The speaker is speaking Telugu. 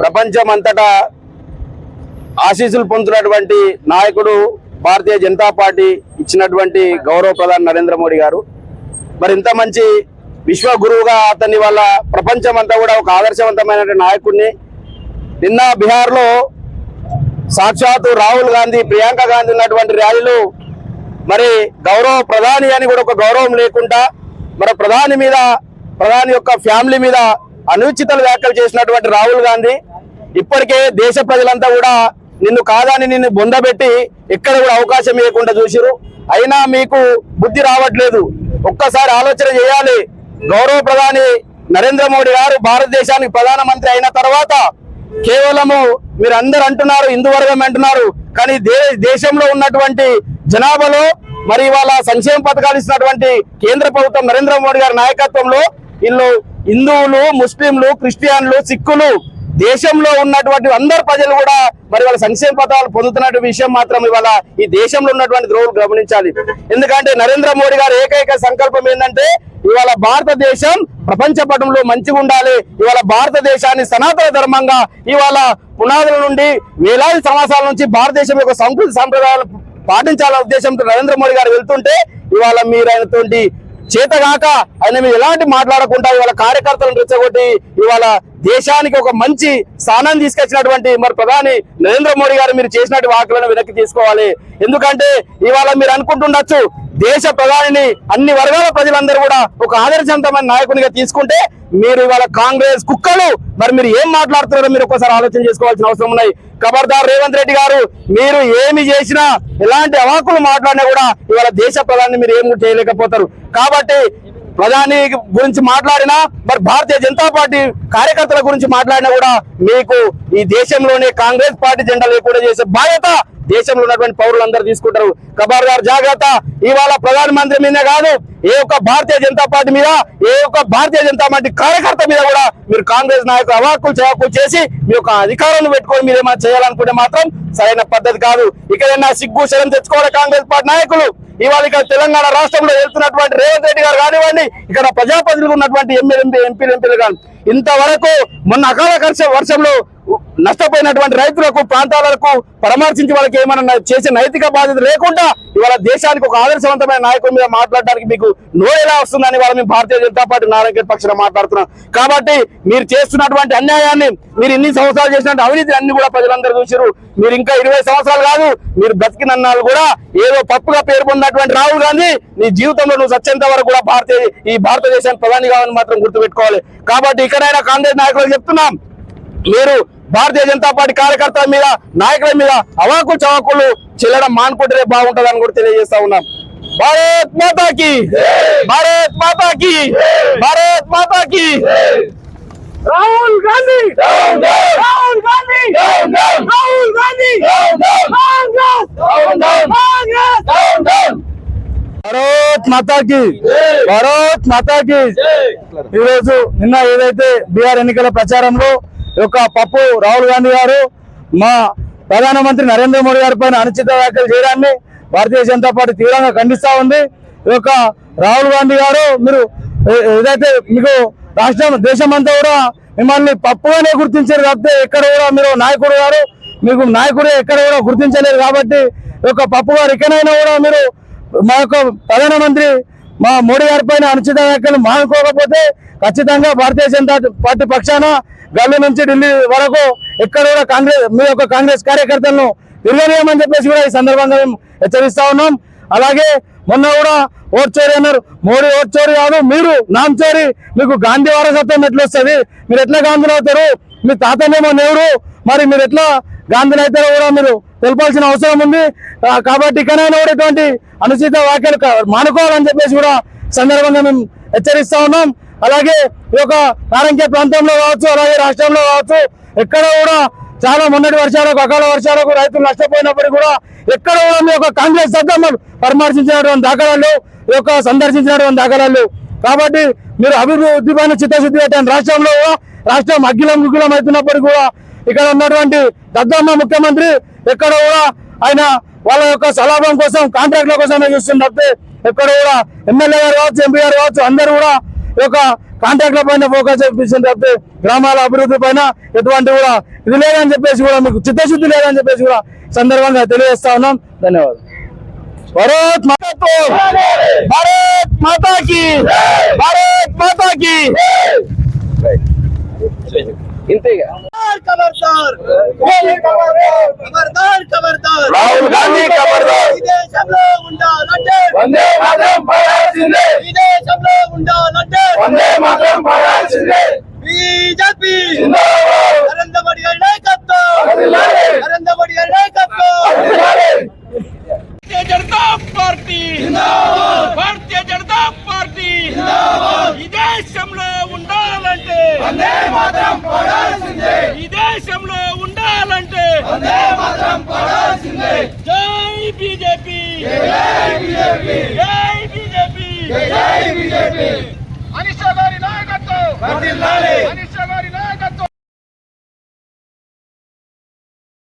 ప్రపంచం అంతటా ఆశీస్సులు పొందుతున్నటువంటి నాయకుడు భారతీయ జనతా పార్టీ ఇచ్చినటువంటి గౌరవ ప్రధాని నరేంద్ర మోడీ గారు. మరి ఇంత మంచి విశ్వ గురువుగా అతని వల్ల ప్రపంచం అంతా కూడా ఒక ఆదర్శవంతమైన నాయకుడిని. నిన్న బీహార్లో సాక్షాత్తు రాహుల్ గాంధీ ప్రియాంక గాంధీ ఉన్నటువంటి ర్యాలీలు మరి గౌరవ ప్రధాని అని కూడా ఒక గౌరవం లేకుండా మరి ప్రధాని మీద ప్రధాని యొక్క ఫ్యామిలీ మీద అనుచితలు వ్యాఖ్యలు చేసినటువంటి రాహుల్ గాంధీ ఇప్పటికే దేశ ప్రజలంతా కూడా నిన్ను కాదని నిన్ను బొందబెట్టి ఎక్కడ కూడా అవకాశం ఇవ్వకుండా చూసిరు అయినా మీకు బుద్ధి రావట్లేదు. ఒక్కసారి ఆలోచన చేయాలి. గౌరవ ప్రధాని నరేంద్ర మోడీ గారు భారతదేశానికి ప్రధానమంత్రి అయిన తర్వాత కేవలము మీరు అందరు అంటున్నారు హిందూ వర్గం అంటున్నారు. కానీ దే దేశంలో ఉన్నటువంటి జనాభాలో మరి వాళ్ళ సంక్షేమ పథకాలు ఇస్తున్నటువంటి కేంద్ర ప్రభుత్వం నరేంద్ర మోడీ గారి నాయకత్వంలో వీళ్ళు హిందువులు ముస్లింలు క్రిస్టియన్లు సిక్కులు దేశంలో ఉన్నటువంటి అందరు ప్రజలు కూడా మరి వాళ్ళ సంక్షేమ పథకాలు పొందుతున్న విషయం మాత్రం ఇవాళ ఈ దేశంలో ఉన్నటువంటి ద్రోహులు గమనించాలి. ఎందుకంటే నరేంద్ర మోడీ గారు ఏకైక సంకల్పం ఏంటంటే ఇవాళ భారతదేశం ప్రపంచ పటంలో మంచిగా ఉండాలి. ఇవాళ భారతదేశాన్ని సనాతన ధర్మంగా ఇవాళ పునాదుల నుండి వేలాది సంవత్సరాల నుంచి భారతదేశం యొక్క సంస్కృతి సంప్రదాయాలు పాటించాలనే ఉద్దేశంతో నరేంద్ర మోడీ గారు వెళ్తుంటే ఇవాళ మీరు అయినటువంటి చేతగాక ఆయన మీద ఎలాంటి మాట్లాడకుండా ఇవాళ కార్యకర్తలను రెచ్చగొట్టి ఇవాళ దేశానికి ఒక మంచి స్థానం తీసుకొచ్చినటువంటి మరి ప్రధాని నరేంద్ర మోడీ గారు మీరు చేసినటువంటి వాకులను వెనక్కి తీసుకోవాలి. ఎందుకంటే ఇవాళ మీరు అనుకుంటుండొచ్చు దేశ ప్రధానిని అన్ని వర్గాల ప్రజలందరూ కూడా ఒక ఆదర్శవంతమైన నాయకునిగా తీసుకుంటే మీరు ఇవాళ కాంగ్రెస్ కుక్కలు. మరి మీరు ఏం మాట్లాడుతున్నారో మీరు ఒకసారి ఆలోచన చేసుకోవాల్సిన అవసరం ఉన్నాయి. ఖబర్దార్ రేవంత్ రెడ్డి గారు మీరు ఏమి చేసినా ఎలాంటి అవాకులు మాట్లాడినా కూడా ఇవాళ దేశ ప్రధాని మీరు ఏం చేయలేకపోతారు. కాబట్టి ప్రధాని గురించి మాట్లాడినా మరి భారతీయ జనతా పార్టీ కార్యకర్తల గురించి మాట్లాడినా కూడా మీకు ఈ దేశంలోనే కాంగ్రెస్ పార్టీ జెండా లేకుండా చేసే బాధ్యత దేశంలో ఉన్నటువంటి పౌరులందరూ తీసుకుంటారు. ఖబర్దార్ జాగ్రత్త. ఇవాళ ప్రధానమంత్రి మీద కాదు ఏ ఒక్క భారతీయ జనతా పార్టీ మీద ఏ ఒక్క భారతీయ జనతా పార్టీ కార్యకర్త మీద కూడా మీరు కాంగ్రెస్ నాయకులు అవాకులు చవాకులు చేసి మీ యొక్క అధికారాన్ని పెట్టుకొని మీరు ఏమైనా చేయాలనుకుంటే మాత్రం సరైన పద్ధతి కాదు. ఇక్కడైనా సిగ్గు శరం తెచ్చుకోవాలి కాంగ్రెస్ పార్టీ నాయకులు. ఇవాళ ఇక్కడ తెలంగాణ రాష్ట్రంలో వెళ్తున్నటువంటి రేవంత్ రెడ్డి గారు కానివ్వండి ఇక్కడ ప్రజాప్రతినిధులు ఉన్నటువంటి ఎమ్మెల్యే ఎంపీ ఎంపీలు ఎంపీలు కానీ ఇంతవరకు మొన్న అకాల వర్షంలో నష్టపోయినటువంటి రైతులకు ప్రాంతాలకు పరామర్శించి వాళ్ళకి ఏమైనా చేసే నైతిక బాధ్యత లేకుండా ఇవాళ దేశానికి ఒక ఆదర్శవంతమైన నాయకుల మీద మాట్లాడడానికి మీకు నోరు ఎలా వస్తుందని వాళ్ళ మేము భారతీయ జనతా పార్టీ నారాయణ పక్షాన మాట్లాడుతున్నాం. కాబట్టి మీరు చేస్తున్నటువంటి అన్యాయాన్ని మీరు ఇన్ని సంవత్సరాలు చేసినటువంటి అవినీతి అన్ని కూడా ప్రజలందరూ చూసారు మీరు ఇంకా ఇరవై సంవత్సరాలు కాదు మీరు బతికినన్నాళ్ళు కూడా ఏదో పప్పుగా పేరు పొందినటువంటి రాహుల్ గాంధీ నీ జీవితంలో నువ్వు సత్యంత వరకు కూడా భారతీయ ఈ భారతదేశానికి ప్రధాని కావాలని మాత్రం గుర్తుపెట్టుకోవాలి. కాబట్టి ఇక్కడైనా కాంగ్రెస్ నాయకులు చెప్తున్నాం. మీరు భారతీయ జనతా పార్టీ కార్యకర్తల మీద నాయకుల మీద అవాకులు చవాకులు చెల్లడం మానుకుంటేనే బాగుంటుందని కూడా తెలియజేస్తా ఉన్నాం. భారత్ మాతాకి! భారత్ మాతాకి! భారత్ మాతాకి! రాహుల్ గాంధీ! రాహుల్ గాంధీ! రాహుల్ గాంధీ! కాంగ్రెస్! కాంగ్రెస్! భారత్ మాతాకి! భారత్ మాతాకి! ఈరోజు నిన్న ఏదైతే బీహార్ ఎన్నికల ప్రచారంలో యొక్క పప్పు రాహుల్ గాంధీ గారు మా ప్రధానమంత్రి నరేంద్ర మోడీ గారి పైన అనుచిత వ్యాఖ్యలు చేయడాన్ని భారతీయ జనతా పార్టీ తీవ్రంగా ఖండిస్తా ఉంది. ఈ యొక్క రాహుల్ గాంధీ గారు మీరు ఏదైతే మీకు రాష్ట్రం దేశమంతా కూడా మిమ్మల్ని పప్పుగానే గుర్తించారు కాబట్టి ఎక్కడ కూడా మీరు నాయకుడు గారు మీకు నాయకుడు ఎక్కడ కూడా గుర్తించలేదు కాబట్టి ఈ యొక్క పప్పు గారు ఎక్కడైనా కూడా మీరు మా యొక్క ప్రధానమంత్రి మా మోడీ గారి పైన అనుచిత వ్యాఖ్యలు మానుకోకపోతే ఖచ్చితంగా భారతీయ జనతా పార్టీ పక్షాన గల్లు నుంచి ఢిల్లీ వరకు ఎక్కడ కూడా కాంగ్రెస్ మీ యొక్క కాంగ్రెస్ కార్యకర్తలను తిరగనీయమని చెప్పేసి కూడా ఈ సందర్భంగా మేము హెచ్చరిస్తా ఉన్నాం. అలాగే మొన్న కూడా ఓట్ చోరీ అన్నారు. మోడీ ఓట్ చోరీ కాదు మీరు నామ్ చోరీ మీకు గాంధీ వారసత్వం ఎట్లా వస్తుంది? మీరు ఎట్లా గాంధీలు అవుతారు? మీ తాతనేమో నేవుడు మరి మీరు ఎట్లా గాంధీని అవుతారో కూడా మీరు తెలపాల్సిన అవసరం ఉంది. కాబట్టి ఇకనైనా కూడా ఇటువంటి అనుచిత వ్యాఖ్యలు మానుకోవాలని చెప్పేసి కూడా సందర్భంగా మేము హెచ్చరిస్తా ఉన్నాం. అలాగే ఈ యొక్క నారంకే ప్రాంతంలో కావచ్చు అలాగే రాష్ట్రంలో కావచ్చు ఎక్కడ కూడా చాలా మొన్నటి వర్షాలకు అకాల వర్షాలకు రైతులు నష్టపోయినప్పటికీ కూడా ఎక్కడ కూడా మీ యొక్క కాంగ్రెస్ సభ్యులు పరామర్శించినటువంటి దాఖలాలు ఈ యొక్క సందర్శించినటువంటి దాఖలాలు. కాబట్టి మీరు అభివృద్ధి పైన చిత్తశుద్ధి పెట్టాను రాష్ట్రంలో కూడా రాష్ట్రం అగ్గిలం ముగ్గులం అవుతున్నప్పటికీ కూడా ఇక్కడ ఉన్నటువంటి దద్దమ్మ ముఖ్యమంత్రి ఎక్కడ కూడా ఆయన వాళ్ళ యొక్క సలాభం కోసం కాంట్రాక్ట్ల కోసమే చూస్తున్నట్టు ఎక్కడ కూడా ఎమ్మెల్యే గారు కావచ్చు ఎంపీ గారు కావచ్చు అందరూ కూడా యొక్క కాంట్రాక్ట్ల పైన ఫోకస్ చేపించింది తప్పితే గ్రామాల అభివృద్ధి పైన ఎటువంటి కూడా ఇది లేదని చెప్పేసి కూడా మీకు చిత్తశుద్ధి లేదని చెప్పేసి కూడా సందర్భంగా తెలియజేస్తా ఉన్నాం ధన్యవాదాలు భారత్ మాతాతో భారత్ మాతాకి భారత్ మాతాకి ఇంతేగా खबरदार खबरदार खबरदार రాహుల్ గాంధీ ఖబర్దార్ బీజేపీ నరేంద్ర మోడీ గారి నాయకత్వం. నరేంద్ర మోడీ గారి నాయకత్వం. భారతీయ జనతా పార్టీ. భారతీయ జనతా పార్టీ. ఈ దేశంలో ఉండాలంటే ఈ దేశంలో ఉండాలంటే జై బీజేపీ. జై బీజేపీ. జై బీజేపీ.